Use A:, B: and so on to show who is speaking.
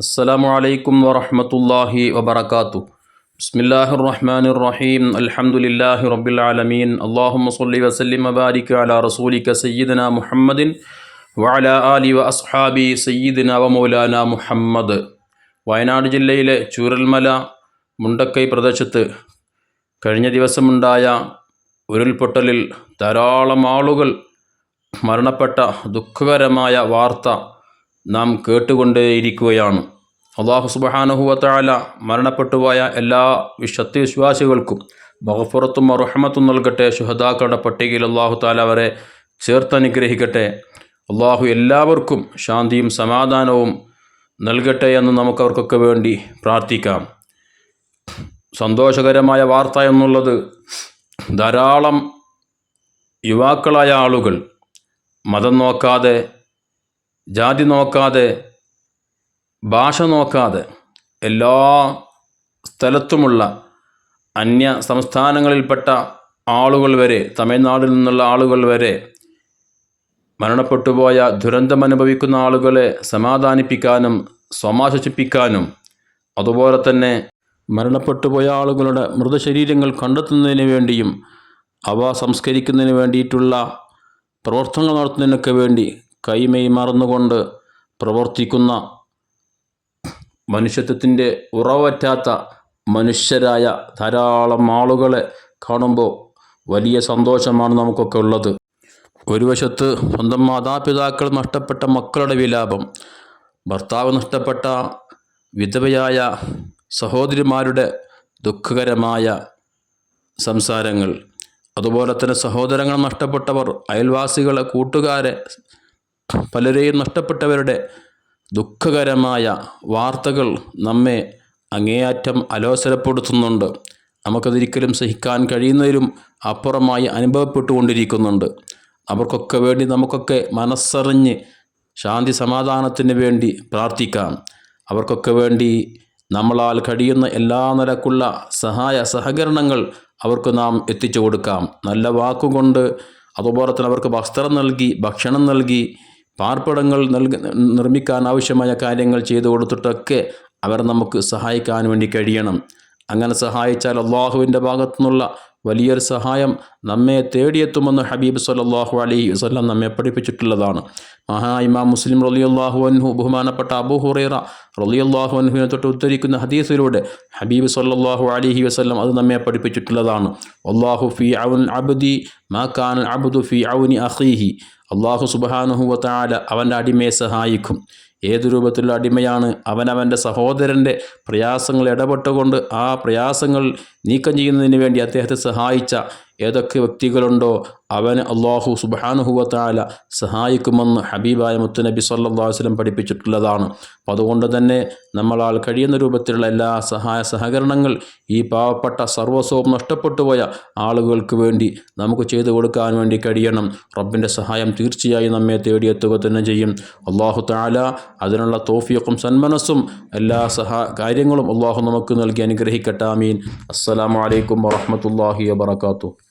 A: അസ്സലാമു അലൈക്കും വറഹമത്തല്ലാഹി വബർക്കാത്തു ബിസ്മില്ലാഹിർ റഹ്മാനിർ റഹീം അൽഹംദുലില്ലാഹി റബ്ബിൽ ആലമീൻ. അല്ലാഹുമ്മ സ്വല്ലി വസല്ലിം വബാരിക അലാ റസൂലിക സയ്യിദന മുഹമ്മദിൻ വഅല ആലി വ അസ്ഹാബി സയ്യിദന വ മൗലാന മുഹമ്മദ്. വയനാട് ജില്ലയിലെ ചൂരൽമല മുണ്ടക്കൈ പ്രദേശത്ത് കഴിഞ്ഞ ദിവസമുണ്ടായ ഉരുൾപൊട്ടലിൽ ധാരാളം ആളുകൾ മരണപ്പെട്ട ദുഃഖകരമായ വാർത്ത നാം കേട്ടുകൊണ്ടേയിരിക്കുകയാണ്. അള്ളാഹു സുബഹാനുഹുവത്തായ മരണപ്പെട്ടുപോയ എല്ലാ സത്യവിശ്വാസികൾക്കും ബഹഫുറത്തും റഹ്മത്തും നൽകട്ടെ. ശുഹദാക്കളുടെ പട്ടികയിൽ അള്ളാഹു താല അവരെ ചേർത്തനുഗ്രഹിക്കട്ടെ അള്ളാഹു എല്ലാവർക്കും ശാന്തിയും സമാധാനവും നൽകട്ടെ എന്ന് നമുക്കവർക്കൊക്കെ വേണ്ടി പ്രാർത്ഥിക്കാം. സന്തോഷകരമായ വാർത്ത എന്നുള്ളത് ധാരാളം യുവാക്കളായ ആളുകൾ മതം നോക്കാതെ ജാതി നോക്കാതെ ഭാഷ നോക്കാതെ എല്ലാ സ്ഥലത്തുമുള്ള അന്യ സംസ്ഥാനങ്ങളിൽപ്പെട്ട ആളുകൾ വരെ തമിഴ്നാട്ടിൽ നിന്നുള്ള ആളുകൾ വരെ മരണപ്പെട്ടുപോയ ദുരന്തമനുഭവിക്കുന്ന ആളുകളെ സമാധാനിപ്പിക്കാനും സമാശ്വസിപ്പിക്കാനും അതുപോലെ തന്നെ മരണപ്പെട്ടുപോയ ആളുകളുടെ മൃതശരീരങ്ങൾ കണ്ടെത്തുന്നതിന് വേണ്ടിയും അവ സംസ്കരിക്കുന്നതിന് വേണ്ടിയിട്ടുള്ള പ്രവർത്തനങ്ങൾ നടത്തുന്നതിനൊക്കെ വേണ്ടി കൈമെയ് മറന്നുകൊണ്ട് പ്രവർത്തിക്കുന്ന മനുഷ്യത്വത്തിന്റെ ഉറവറ്റാത്ത മനുഷ്യരായ ധാരാളം ആളുകളെ കാണുമ്പോൾ വലിയ സന്തോഷമാണ് നമുക്കൊക്കെ ഉള്ളത്. ഒരു വശത്ത് സ്വന്തം മാതാപിതാക്കൾ നഷ്ടപ്പെട്ട മക്കളുടെ വിലാപം ഭർത്താവ് നഷ്ടപ്പെട്ട വിധവയായ സഹോദരിമാരുടെ ദുഃഖകരമായ സംസാരങ്ങൾ അതുപോലെ തന്നെ സഹോദരങ്ങൾ നഷ്ടപ്പെട്ടവർ അയൽവാസികളെ കൂട്ടുകാരെ പലരെയും നഷ്ടപ്പെട്ടവരുടെ ദുഃഖകരമായ വാർത്തകൾ നമ്മെ അങ്ങേയറ്റം അലോസരപ്പെടുത്തുന്നുണ്ട്. നമുക്കതൊരിക്കലും സഹിക്കാൻ കഴിയുന്നതിലും അപ്പുറമായി അനുഭവപ്പെട്ടുകൊണ്ടിരിക്കുന്നുണ്ട്. അവർക്കൊക്കെ വേണ്ടി നമുക്കൊക്കെ മനസ്സറിഞ്ഞ് ശാന്തി സമാധാനത്തിന് വേണ്ടി പ്രാർത്ഥിക്കാം. അവർക്കൊക്കെ വേണ്ടി നമ്മളാൽ കഴിയുന്ന എല്ലാ നിലക്കുള്ള സഹായ സഹകരണങ്ങൾ അവർക്ക് നാം എത്തിച്ചു കൊടുക്കാം. നല്ല വാക്കുകൊണ്ട് അതുപോലെ തന്നെ അവർക്ക് വസ്ത്രം നൽകി ഭക്ഷണം നൽകി പാർപ്പിടങ്ങൾ നൽകി നിർമ്മിക്കാൻ ആവശ്യമായ കാര്യങ്ങൾ ചെയ്തു കൊടുത്തിട്ടൊക്കെ അവർ നമുക്ക് സഹായിക്കാൻ വേണ്ടി കഴിയണം. അങ്ങനെ സഹായിച്ചാൽ അള്ളാഹുവിന്റെ ഭാഗത്തു നിന്നുള്ള വലിയൊരു സഹായം നമ്മെ തേടിയെത്തുമെന്ന് ഹബീബ് സല്ലാഹു അലൈഹി വസ്ലം നമ്മെ പഠിപ്പിച്ചിട്ടുള്ളതാണ്. മഹാ ഇമാം മുസ്ലിം റലിയല്ലാഹു അൻഹു ബഹുമാനപ്പെട്ട അബു ഹുറൈറ റലിയല്ലാഹു അൻഹുവിനെ തൊട്ട് ഉദ്ധരിക്കുന്ന ഹദീസിലൂടെ ഹബീബ് സല്ലാഹു അലൈഹി വസ്ലം അത് നമ്മെ പഠിപ്പിച്ചിട്ടുള്ളതാണ്. അള്ളാഹു ഫി ഔൻ അബ്ദി മാ ഖാൻ അബ്ദു ഫി ഔനി അഖീഹി. അള്ളാഹു സുബാനുഹുവത്താല അവന്റെ അടിമയെ സഹായിക്കും. ഏത് രൂപത്തിലുള്ള അടിമയാണ്? അവനവന്റെ സഹോദരന്റെ പ്രയാസങ്ങൾ ഇടപെട്ടുകൊണ്ട് ആ പ്രയാസങ്ങൾ നീക്കം ചെയ്യുന്നതിന് വേണ്ടി അദ്ദേഹത്തെ സഹായിച്ച ഏതൊക്കെ വ്യക്തികളുണ്ടോ അവന് അള്ളാഹു സുബാനുഹുവത്താല സഹായിക്കുമെന്ന് ഹബീബായ മുത്തുനബി സല്ലാ വസ്ലം പഠിപ്പിച്ചിട്ടുള്ളതാണ്. അപ്പം അതുകൊണ്ട് തന്നെ നമ്മളാൽ കഴിയുന്ന രൂപത്തിലുള്ള എല്ലാ സഹായ സഹകരണങ്ങൾ ഈ പാവപ്പെട്ട സർവസ്വവും നഷ്ടപ്പെട്ടുപോയ ആളുകൾക്ക് വേണ്ടി നമുക്ക് ചെയ്തു കൊടുക്കാൻ വേണ്ടി കഴിയണം. റബ്ബിന്റെ സഹായം തീർച്ചയായും നമ്മെ തേടിയെത്തുക തന്നെ ചെയ്യും. അള്ളാഹു താല അതിനുള്ള തോഫിയക്കും സന്മനസ്സും എല്ലാ സഹാ കാര്യങ്ങളും അള്ളാഹു നമുക്ക് നൽകി അനുഗ്രഹിക്കട്ടെ. ആമീൻ. അസ്സലാമലൈക്കും വറഹമത്തല്ലാഹി വാത്തു